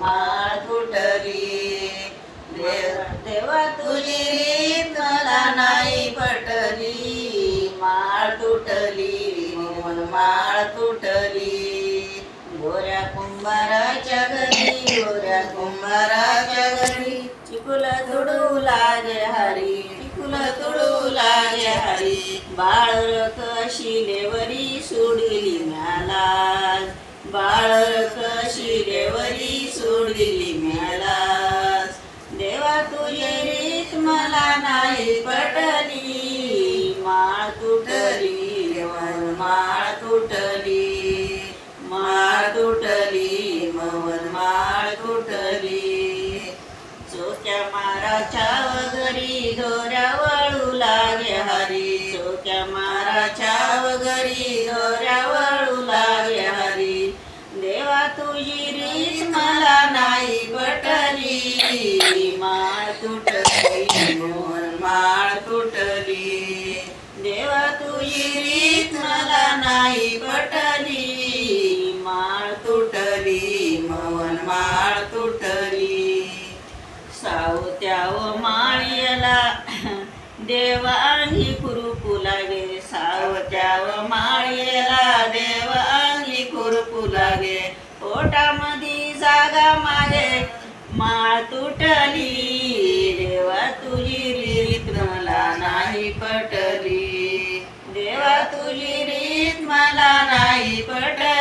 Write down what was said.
माळ फुटली देव देवा तुझी रीत मला पटली. माळ तुटली माळ तुटली. गोऱ्या कुंभाराच्या घरी गोऱ्या कुंभाराच्या घरी चिकुला तुडू लागे हरी चिकुला तुडू लागे हरी. बाळ कशी लेवरी सोडिली नाला बाळ सोडली म्याला देवा तुझे रीत मला नाही पटली. माळ तुटली देवन माळ तुटली. माळ तुटली मवन माळ तुटली. चोक्या माराच्या वगरी दोऱ्या वळू लागे हरी. चोक्या माराच्या वगरी दोऱ्या वळू लागे हरी देवा मला नाही पटली. माळ तुटली मोर माळ तुटली. देवा तू रीत मला नाही पटली. माळ तुटली मवन माळ तुटली. सावत्याव माळीला देवांगी कुरुपू लागे सावत्याव माळीला देवांगी कुरुपू लागे पोटामध्ये जागा मागे माळ तुटली देवा तुझी रीत मला नाही पटली. देवा तुझी रीत मला नाही पटली.